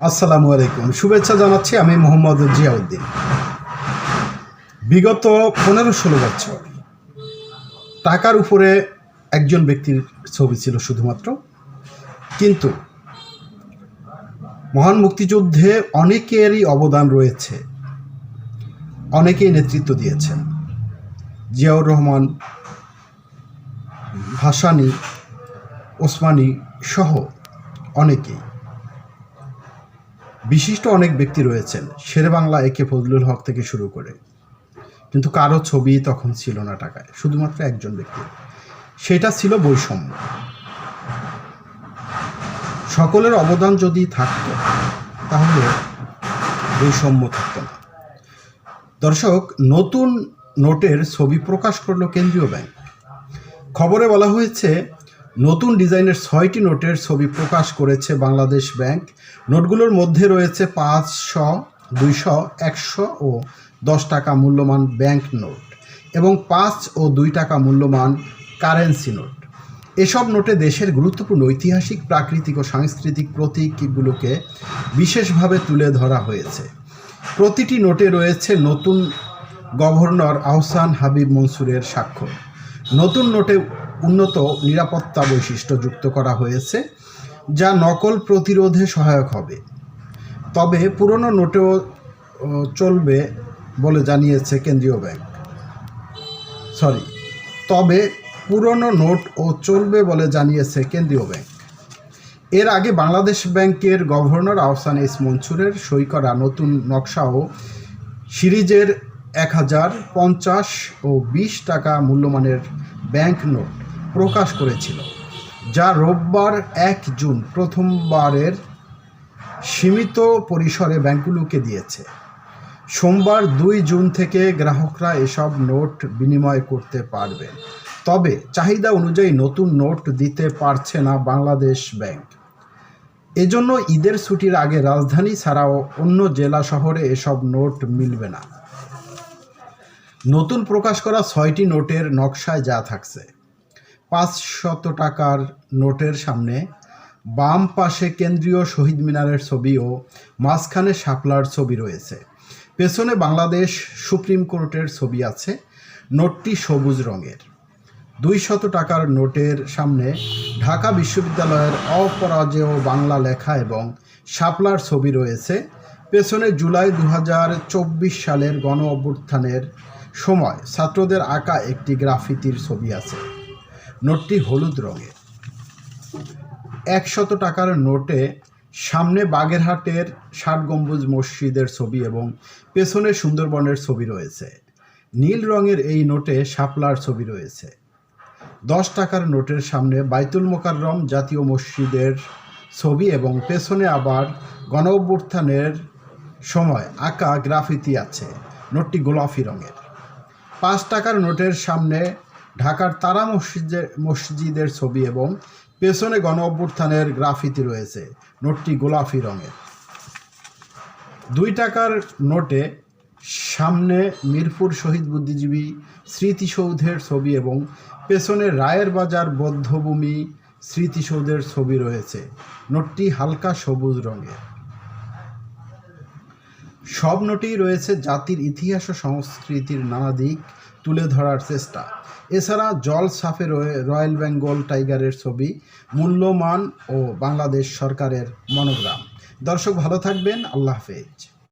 আসসালামু আলাইকুম। শুভেচ্ছা জানাচ্ছি আমি মোহাম্মদ জিয়াউদ্দিন। বিগত পনেরো ষোলো বছর টাকার উপরে একজন ব্যক্তির ছবি ছিল শুধুমাত্র। কিন্তু মহান মুক্তিযুদ্ধে অনেকেরই অবদান রয়েছে, অনেকেই নেতৃত্ব দিয়েছেন। জিয়াউর রহমান, ভাসানি, ওসমানী সহ অনেকেই। বিশিষ্ট অনেক ব্যক্তি রয়েছেন। শেরে বাংলা একে ফজলুল হক থেকে শুরু করে। কিন্তু কারও ছবি তখন ছিল না টাকায়, শুধুমাত্র একজন ব্যক্তি। সেটা ছিল বৈষম্য। সকলের অবদান যদি থাকত, তাহলে বৈষম্য থাকতো না। দর্শক, নতুন নোটের ছবি প্রকাশ করল কেন্দ্রীয় ব্যাংক। খবরে বলা হয়েছে নতুন ডিজাইনের ছয়টি নোটের ছবি প্রকাশ করেছে বাংলাদেশ ব্যাংক। নোটগুলোর মধ্যে রয়েছে পাঁচশো, দুইশো, একশো ও দশ টাকা মূল্যমান ব্যাংক নোট এবং পাঁচ ও দুই টাকা মূল্যমান কারেন্সি নোট। এসব নোটে দেশের গুরুত্বপূর্ণ ঐতিহাসিক, প্রাকৃতিক ও সাংস্কৃতিক প্রতীকগুলোকে বিশেষভাবে তুলে ধরা হয়েছে। প্রতিটি নোটে রয়েছে নতুন গভর্নর আহসান হাবিব মনসুরের স্বাক্ষর। নতুন নোটে উন্নত নিরাপত্তা বৈশিষ্ট্য যুক্ত করা হয়েছে, যা নকল প্রতিরোধে সহায়ক হবে। তবে পুরনো নোটেও চলবে বলে জানিয়েছে কেন্দ্রীয় ব্যাংক। সরি, তবে পুরনো নোট ও চলবে বলে জানিয়েছে কেন্দ্রীয় ব্যাংক। এর আগে বাংলাদেশ ব্যাংকের গভর্নর আহসান এস মনসুরের সই করা নতুন নকশা ও সিরিজের এক হাজার পঞ্চাশ ও বিশ টাকা মূল্যমানের ব্যাংক নোট। প্রকাশ করেছিল, যা রোববার এক জুন প্রথমবারের সীমিত পরিসরে ব্যাংকগুলোকে দিয়েছে। সোমবার দুই জুন থেকে গ্রাহকরা এসব নোট বিনিময় করতে পারবে। তবে চাহিদা অনুযায়ী নতুন নোট দিতে পারছে না বাংলাদেশ ব্যাংক। এজন্য ঈদের ছুটির আগে রাজধানী ছাড়াও অন্য জেলা শহরে এসব নোট মিলবে না। নতুন প্রকাশ করা ছয়টি নোটের নকশায় যা থাকছে। পাঁচশত টাকার নোটের সামনে বাম পাশে কেন্দ্রীয় শহীদ মিনারের ছবি ও মাঝখানে শাপলার ছবি রয়েছে। পেছনে বাংলাদেশ সুপ্রিম কোর্টের ছবি আছে, নোটটি সবুজ রঙের। দুই শত টাকার নোটের সামনে ঢাকা বিশ্ববিদ্যালয়ের অপরাজেয় বাংলা লেখা এবং শাপলার ছবি রয়েছে। পেছনে জুলাই দু হাজার চব্বিশ সালের গণ অভ্যুত্থানের সময় ছাত্রদের আঁকা একটি গ্রাফিতির ছবি আছে। নোটটি হলুদ রঙের। একশত টাকার নোটে সামনে বাগেরহাটের ষাট গম্বুজ মসজিদের ছবি এবং পেছনে সুন্দরবনের ছবি রয়েছে। নীল রঙের এই নোটে শাপলার ছবি রয়েছে। দশ টাকার নোটের সামনে বাইতুল মোকাররম জাতীয় মসজিদের ছবি এবং পেছনে আবার গণ অভ্যুত্থানের সময় আঁকা গ্রাফিতি আছে। নোটটি গোলাপি রঙের। পাঁচ টাকার নোটের সামনে ঢাকার তারা মসজিদের মসজিদের ছবি এবং পেছনে গণ অভ্যুত্থানের গ্রাফিতি রয়েছে। নোটটি গোলাপি রঙের। দুই টাকার নোটে সামনে মিরপুর শহীদ বুদ্ধিজীবী স্মৃতিসৌধের ছবি এবং পেছনে রায়ের বাজার বদ্ধভূমি স্মৃতিসৌধের ছবি রয়েছে। নোটটি হালকা সবুজ রঙের। সব নোটেই রয়েছে জাতির ইতিহাস ও সংস্কৃতির নানা দিক তুলে ধরার চেষ্টা। এছাড়া জল সাফে রয়ে- রয়্যাল বেঙ্গল টাইগারের ছবি, মূল্যমান ও বাংলাদেশ সরকারের মনোগ্রাম। দর্শক ভালো থাকবেন, আল্লাহ হাফেজ।